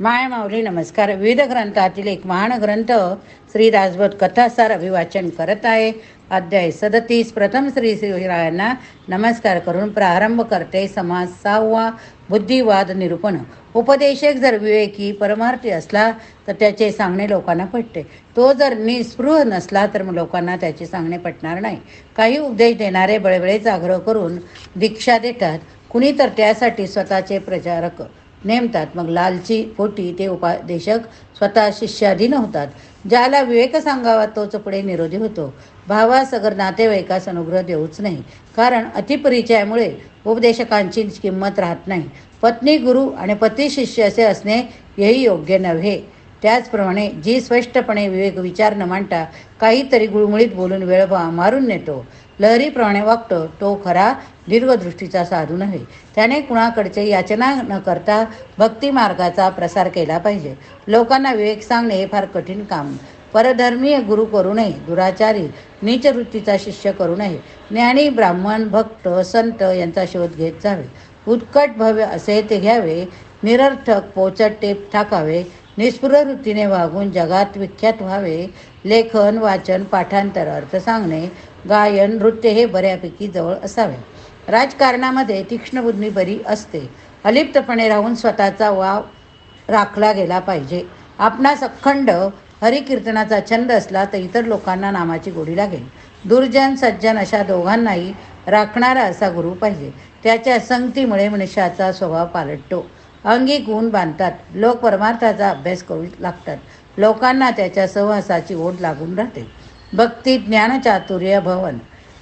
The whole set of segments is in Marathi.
माय माऊली नमस्कार. विविध ग्रंथातील एक महान ग्रंथ श्री दासबोध कथासार अभिवाचन करत आहे. अध्याय सदतीस प्रथम श्री श्रीरायांना नमस्कार करून प्रारंभ करते समाज सहावा बुद्धिवाद निरूपण. उपदेशक जर विवेकी परमार्थी असला तर त्याचे सांगणे लोकांना पटते. तो जर निस्पृह नसला तर मग लोकांना त्याचे सांगणे पटणार नाही. काही उपदेश देणारे बळबळेच आग्रह करून दीक्षा देतात. कुणी तर त्यासाठी स्वतःचे प्रचारक नेमतात. मग लालची पोटी ते उपदेशक स्वतः शिष्याधीन होतात. ज्याला विवेक सांगावा तोच पुढे निरोधी होतो. भावास अगर नातेवाईकास अनुग्रह देऊच नाही. कारण अतिपरिचयामुळे उपदेशकांची किंमत राहत नाही. पत्नी गुरु आणि पती शिष्य असे असणे हेही योग्य नव्हे. त्याचप्रमाणे जी स्पष्टपणे विवेक विचार न मांडता काहीतरी गुळमुळीत बोलून वेळभा मारून नेतो. लहरीप्रमाणे वागतो तो खरा दीर्घदृष्टीचा साधू नव्हे. त्याने कुणाकडचे याचना न करता भक्ती मार्गाचा प्रसार केला पाहिजे. लोकांना विवेक सांगणे हे फार कठीण काम. परधर्मीय गुरु करू नये दुराचारी नीच वृत्तीचा शिष्य करू नये. ज्ञानी ब्राह्मण भक्त संत यांचा शोध घेत जावे. उत्कट भव्य असे ते घ्यावे. निरर्थक पोचट टेप टाकावे. निस्पृह वृत्तीने वागून जगात विख्यात व्हावे. लेखन वाचन पाठांतर अर्थ सांगणे. गायन नृत्य हे बऱ्यापैकी जवळ असावे. राजकारणामध्ये तीक्ष्णबुद्धी बरी असते. अलिप्तपणे राहून स्वतःचा वाव राखला गेला पाहिजे. आपणास अखंड हरिकीर्तनाचा छंद असला तर इतर लोकांना नामाची गोडी लागेल. दुर्जन सज्जन अशा दोघांनाही राखणारा असा गुरु पाहिजे. त्याच्या संगतीमुळे मनुष्याचा स्वभाव पालटतो. अंगी गुण बांधतात. लोक परमार्थाचा अभ्यास करू लागतात. लोकांना त्याच्या सहवासाची ओढ लागून राहते. भक्ती ज्ञानचातुर्य भवन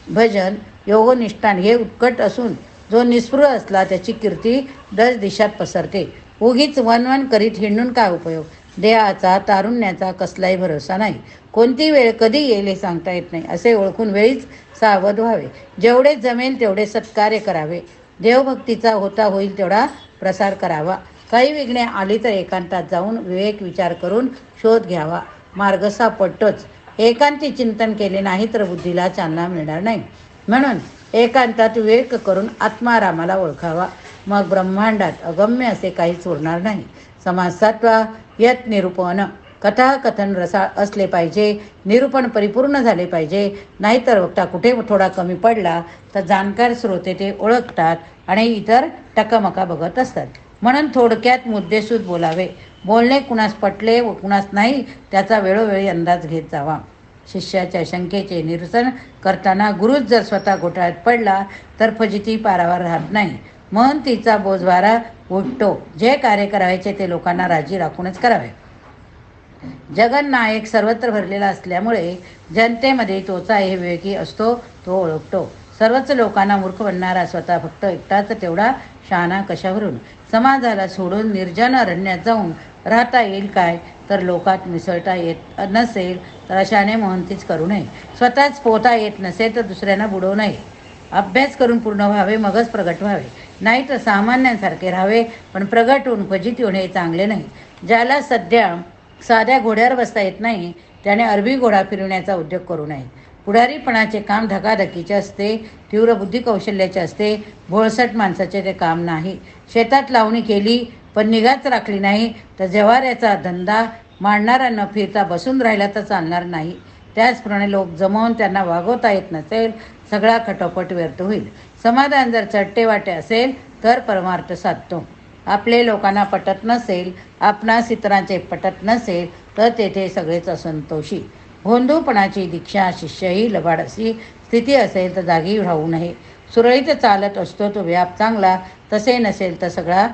भजन योगनिष्ठान हे उत्कट असून जो निस्पृह असला त्याची कीर्ती दस दिशात पसरते. उगीच वनवन करीत हिंडून काय उपयोग? देहाचा तारुण्याचा कसलाही भरोसा नाही. कोणती वेळ कधी येईल हे सांगता येत नाही. असे ओळखून वेळीच सावध व्हावे. जेवढे जमेल तेवढे सत्कार्य करावे. देवभक्तीचा होता होईल तेवढा प्रसार करावा. काही विघ्ने आली तर एकांतात जाऊन विवेक विचार करून शोध घ्यावा. मार्ग सापडतोच. एकांती चिंतन केले नाही तर बुद्धीला चालना मिळणार नाही. म्हणून एकांतात विवेक करून आत्मारामाला ओळखावा. मग ब्रह्मांडात अगम्य असे काहीच उरणार नाही. समाजसात्वा यत निरूपण. कथाकथन रसाळ असले पाहिजे निरूपण परिपूर्ण झाले पाहिजे. नाहीतर वक्ता कुठे थोडा कमी पडला तर जाणकार श्रोते ते ओळखतात आणि इतर टकामका बघत असतात. म्हणून थोडक्यात मुद्देसूद बोलावे. बोलणे कुणास पटले व कुणास नाही त्याचा वेळोवेळी अंदाज घेत जावा. शिष्याच्या शंकेचे निरसन करताना गुरुच जर स्वतः घोटाळ्यात पडला तर फजिती पारावर राहत नाही. मन तिचा बोजवारा उठतो. जे कार्य करायचे ते लोकांना राजी राखूनच करावे. जगन्नायक सर्वत्र भरलेला असल्यामुळे जनतेमध्ये तोचा हे विवेकी असतो तो ओळखतो. सर्वच लोकांना मूर्ख बनणारा स्वतः फक्त एकटाच तेवढा शहाणा कशावरून? समाजाला सोडून निर्जन अरण्यात जाऊन राहता येईल काय? तर लोकात मिसळता येत नसेल तर अशाने मोहंतीच करू नये. स्वतःच पोहता येत नसेल तर दुसऱ्यांना बुडवू नये. अभ्यास करून पूर्ण व्हावे मगच प्रगट व्हावे. नाही तर सामान्यांसारखे राहावे पण प्रगट होऊन क्वचित येऊन हे चांगले नाही. ज्याला सध्या साध्या घोड्यावर बसता येत नाही त्याने अरबी घोडा फिरवण्याचा उद्योग करू नये. पुढारीपणाचे काम धकाधकीचे असते तीव्र बुद्धी कौशल्याचे असते भोळसट माणसाचे ते काम नाही. शेतात लावणी केली पण निगाच राखली नाही तर जवाऱ्याचा धंदा मांडणारा न फिरता बसून राहिला तर चालणार नाही. त्याचप्रमाणे लोक जमवून त्यांना वागवता येत नसेल सगळा खटोपट व्यर्थ होईल. समाधान जर चट्टे वाटे असेल तर परमार्थ साधतो. आपले लोकांना पटत नसेल आपणास इतरांचे पटत नसेल तर तेथे सगळेच असंतोषी. भोंदूपणाची दीक्षा शिष्यही लबाडसी स्थिती असेल तर जागी राहू नये. सुरळीत चालत असतो तो व्याप चांगला तसे नसेल तर सगळा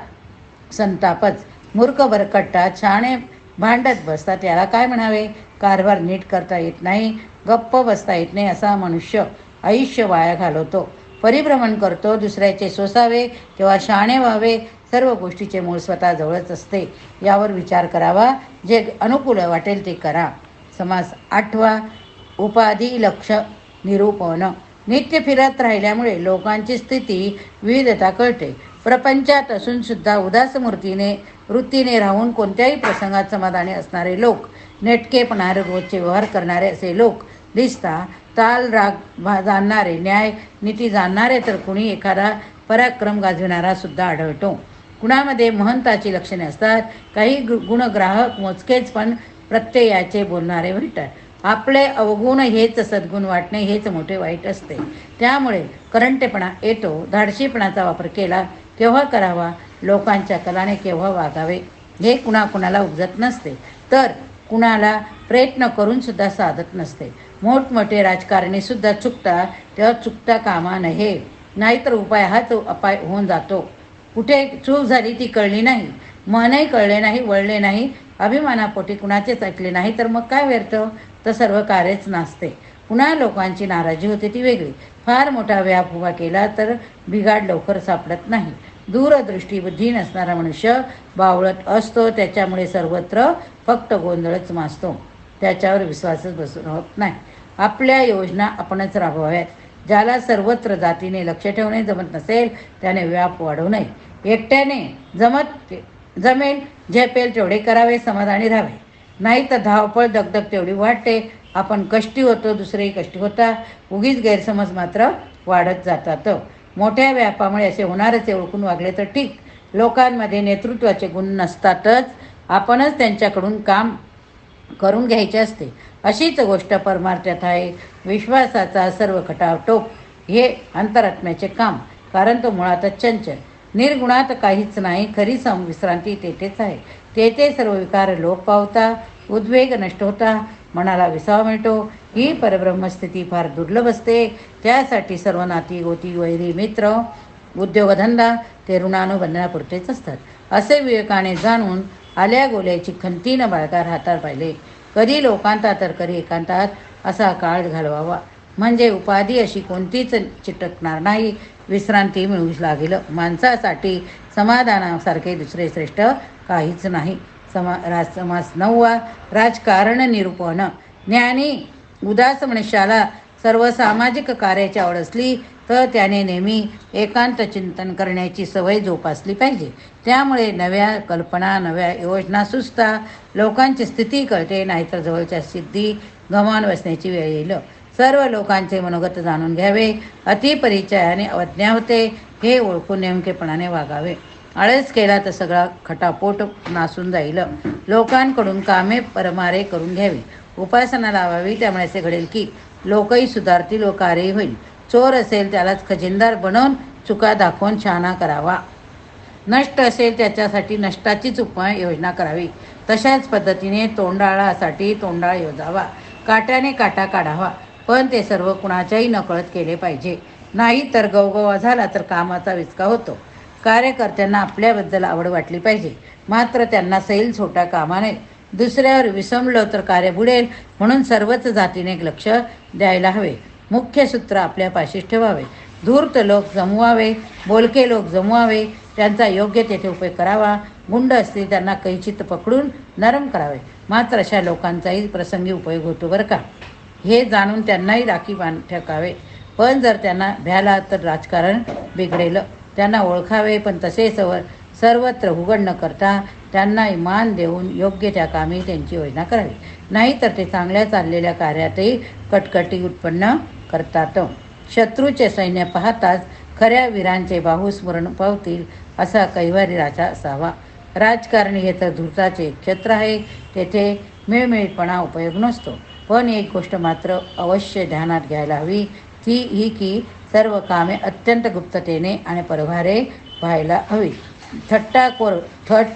संतापच. मूर्ख बरकट्टा छाणे भांडत बसतात. त्याला काय म्हणावे? कारभार नीट करता येत नाही गप्प बसता येत नाही असा मनुष्य आयुष्य वाया घालवतो. परिभ्रमण करतो दुसऱ्याचे सोसावे किंवा शाणे व्हावे सर्व गोष्टीचे मूळ स्वतः जवळच असते. यावर विचार करावा जे अनुकूल वाटेल ते करा. समास आठवा उपाधी लक्ष निरूपण. नित्य फिरत राहिल्यामुळे लोकांची स्थिती विविधता कळते. प्रपंचात असून सुद्धा उदास मूर्तीने वृत्तीने राहून कोणत्याही प्रसंगात समाधानी असणारे लोक नेटकेपणारे रोजचे व्यवहार करणारे असे लोक दिसता ताल राग भा- जाणणारे न्याय नीती जाणणारे तर कुणी एखादा पराक्रम गाजविणारा सुद्धा आढळतो. कुणामध्ये महंताची लक्षणे असतात काही गु- गुणग्राहक मोजकेच पण प्रत्ययाचे बोलणारे म्हणतात. आपले अवगुण हेच सद्गुण वाटणे हेच मोठे वाईट असते. त्यामुळे करंटेपणा येतो धाडशीपणाचा वापर केला केव्हा करावा? लोकांच्या कलाने केव्हा वागावे? हे कुणाकुणाला उपजत नसते. तर कुणाला प्रयत्न करून सुद्धा साधत नसते. मोठमोठे राजकारणी सुद्धा चुकता तेव्हा चुकता कामा नये. नाहीतर उपाय हाच अपाय होऊन जातो. कुठे चूक झाली ती कळली नाही. मनही कळले नाही वळले नाही. अभिमानापोटी कुणाचेच ऐकले नाही तर मग काय व्यर्थ? तर सर्व कार्यच नाचते पुन्हा लोकांची नाराजी होते ती वेगळी. फार मोठा व्याप उभा केला तर बिघाड लवकर सापडत नाही. दूरदृष्टी बुद्धी नसणारा मनुष्य बावळत असतो त्याच्यामुळे सर्वत्र फक्त गोंधळच माजतो त्याच्यावर विश्वासच बसून होत नाही. आपल्या योजना आपणच राबवाव्यात. ज्याला सर्वत्र जातीने लक्ष ठेवणे जमत नसेल त्याने व्याप वाढवू नये. एकट्याने जमत जमेल झेपेल तेवढे करावे समाधानी राहावे. नाही तर धावपळ दगदग तेवढी वाटते आपण कष्टी होतो दुसरेही कष्टी होता. उगीच गैरसमज मात्र वाढत जातात. मोठ्या व्यापामुळे असे होणारच ओळखून वागले तर ठीक. लोकांमध्ये नेतृत्वाचे गुण नसतातच. आपणच त्यांच्याकडून काम करून घ्यायचे असते. अशीच गोष्ट परमार्थ्यात आहे. विश्वासाचा सर्व खटावटोप हे अंतरात्म्याचे काम. कारण तो मुळातच चंचल निर्गुणात काहीच नाही खरी सम विश्रांती तेथेच आहे. तेथे सर्व विकार लोप पावता उद्वेग नष्ट होता मनाला विसावा मिळतो. ही परब्रह्मस्थिती फार दुर्लभ असते. त्यासाठी सर्व नाती गोती वैरी मित्र उद्योगधंदा ते ऋणानुबंधनापुरतेच असतात. असे विवेकाने जाणून आल्या गोल्याची खंतीनं बाळगा राहता पाहिले. कधी लोकांतात तर कधी एकांतात असा काळ घालवावा. म्हणजे उपाधी अशी कोणतीच चिटकणार नाही. विश्रांती मिळू लागेल. माणसासाठी समाधानासारखे दुसरे श्रेष्ठ काहीच नाही. समा राज समास नववा राजकारण निरूपण. ज्ञानी उदास मनुष्याला सर्व सामाजिक कार्याची आवड असली तर त्याने नेहमी एकांत चिंतन करण्याची सवय जोपासली पाहिजे. त्यामुळे नव्या कल्पना नव्या योजना सुचता लोकांची स्थिती कळते नाहीतर जवळच्या सिद्धी गमान बसण्याची वेळ येईल. सर्व लोकांचे मनोगत जाणून घ्यावे. अतिपरिचयाने अवज्ञा होते. हे ओळखून नेमकेपणाने वागावे. आळस केला तर सगळा खटापोट नासून जाईल. लोकांकडून कामे परमारे करून घ्यावी. उपासना लावावी. त्यामुळे असे घडेल की लोकही सुधारतील व कार्यही होईल. चोर असेल त्यालाच खजिनदार बनवून चुका दाखवून शहाणा करावा. नष्ट असेल त्याच्यासाठी नष्टाचीच उपाय योजना करावी. तशाच पद्धतीने तोंडाळासाठी तोंडाळ योजावा. काट्याने काटा काढावा. पण ते सर्व कुणाच्याही नकळत केले पाहिजे. नाही तर गवगवा झाला तर कामाचा विचका होतो. कार्यकर्त्यांना आपल्याबद्दल आवड वाटली पाहिजे. मात्र त्यांना सैल छोटा कामा नये. दुसऱ्यावर विसंबलं तर कार्य बुडेल म्हणून सर्वच जातीने लक्ष द्यायला हवे. मुख्य सूत्र आपल्या पाशीच ठेवावे. धूर्त लोक जमवावे. बोलके लोक जमवावे. त्यांचा योग्य तेथे उपयोग करावा. गुंड असतील त्यांना कैचित पकडून नरम करावे. मात्र अशा लोकांचाही प्रसंगी उपयोग होतो बरं का? हे जाणून त्यांनाही राखी बांध ठेकावे. पण जर त्यांना भ्याला तर राजकारण बिघडेल. त्यांना ओळखावे पण तसे सवर सर्वत्र उघड न करता त्यांना मान देऊन योग्य त्या कामी त्यांची योजना करावी. नाहीतर ते चांगल्या चाललेल्या कार्यातही कटकटी उत्पन्न करतात. शत्रूचे सैन्य पाहताच खऱ्या वीरांचे बाहू स्मरण पावतील असा कैवारी राजा असावा. राजकारणी हे तर धूर्ताचे क्षेत्र आहे. तेथे मिळमिळपणा उपयोग नसतो. पण एक गोष्ट मात्र अवश्य ध्यानात घ्यायला हवी ती ही की सर्व कामे अत्यंत गुप्ततेने आणि परभारे व्हायला हवी. थट्टा कोर थट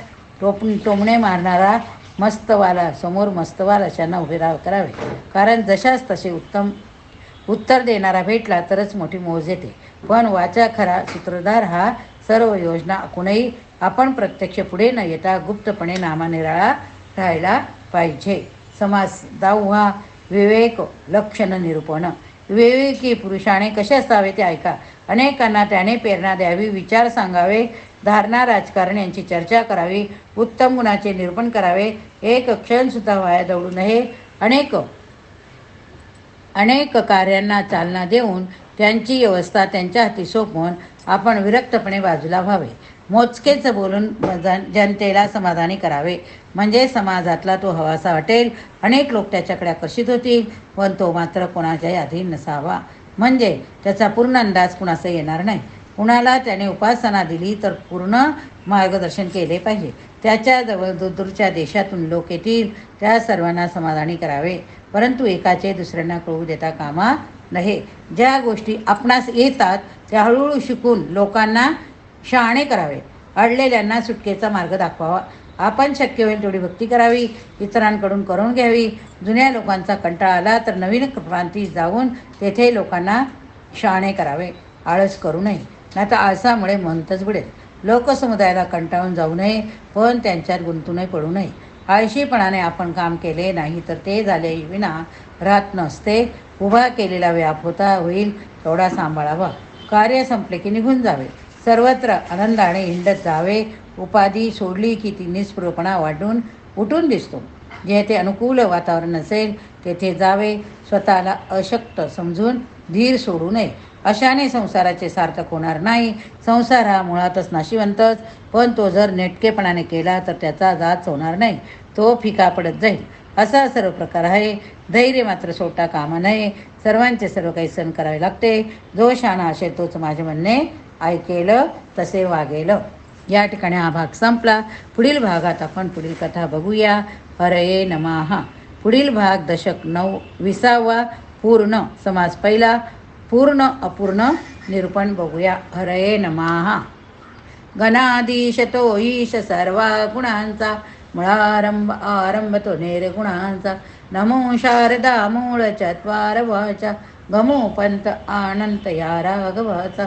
टोप टोमणे मारणारा मस्तवाला समोर मस्तवाला अशांना उभे राह करावे. कारण जशाच तसे उत्तम उत्तर देणारा भेटला तरच मोठी मोज येते. पण वाचा खरा सूत्रधार हा सर्व योजना आखूनही आपण प्रत्यक्ष पुढे न येता गुप्तपणे नामानिराळा राहायला पाहिजे. समास दाऊहा विवेक लक्षण निरूपण. विवेकी पुरुषाने कसे असावे ते ऐका. अनेकांना त्याने प्रेरणा द्यावी विचार सांगावे धारणा राजकारण यांची चर्चा करावी उत्तम गुणाचे निरूपण करावे. एक क्षणसुद्धा वाया दौडू नये. अनेक अनेक कार्यांना चालना देऊन त्यांची व्यवस्था त्यांच्या हाती सोपवून आपण विरक्तपणे बाजूला व्हावे. मोजकेच बोलून जन जनतेला समाधानी करावे. म्हणजे समाजातला तो हवासा वाटेल. अनेक लोक त्याच्याकडे आकर्षित होतील. पण तो मात्र कोणाच्याही अधीन नसावा. म्हणजे त्याचा पूर्ण अंदाज कुणाचा येणार नाही. कुणाला त्याने उपासना दिली तर पूर्ण मार्गदर्शन केले पाहिजे. त्याच्याजवळ दूरदूरच्या देशातून लोक येतील. त्या सर्वांना समाधानी करावे. परंतु एकाचे दुसऱ्यांना कळू देता कामा नये. ज्या गोष्टी आपणास येतात त्या हळूहळू शिकून लोकांना शहाणे करावे. अडलेल्यांना सुटकेचा मार्ग दाखवावा. आपण शक्य होईल तेवढी भक्ती करावी. इतरांकडून करून घ्यावी. जुन्या लोकांचा कंटाळा आला तर नवीन क्रांती जाऊन तेथे लोकांना शहाणे करावे. आळस करू नये. नाही तर आळसामुळे मनतच बुडेल. लोकसमुदायाला कंटाळून जाऊ नये पण त्यांच्यात गुंतूनही पडू नये. आळशीपणाने आपण काम केले नाही तर ते झाले विना राहत नसते. उभा केलेला व्याप होता होईल तेवढा सांभाळावा. कार्य संपले की निघून जावे. सर्वत्र आनंदाने हिंडत जावे. उपाधी सोडली की ती निस्पृहपणा वाढून उठून दिसतो. जेथे अनुकूल वातावरण असेल तेथे जावे. स्वतःला अशक्त समजून धीर सोडू नये. अशाने संसाराचे सार्थक होणार नाही. संसार हा मुळातच नाशिवंतच पण तो जर नेटकेपणाने केला तर त्याचा जाच होणार नाही. तो फिका पडत जाईल. असा सर्व प्रकार आहे. धैर्य मात्र सोडता कामा नये. सर्वांचे सर्व काही सण करावे लागते. जो शाणा असेल तोच माझे म्हणणे ऐकेलं तसे वागेलं. या ठिकाणी हा भाग संपला. पुढील भागात आपण पुढील कथा बघूया. हरये नमाहा पुढील भाग दशक नऊ विसावा पूर्ण समास पहिला. पूर्ण अपूर्ण निरूपण बघूया. हरये नमाहा गणाधीश तो ईश सर्वा गुणांचा. मुळारंभ आरंभ तो निर्गुणांचा नमो शारदा मूळ चत्वार वाचा. गमो पंत आनंत या राघवाचा.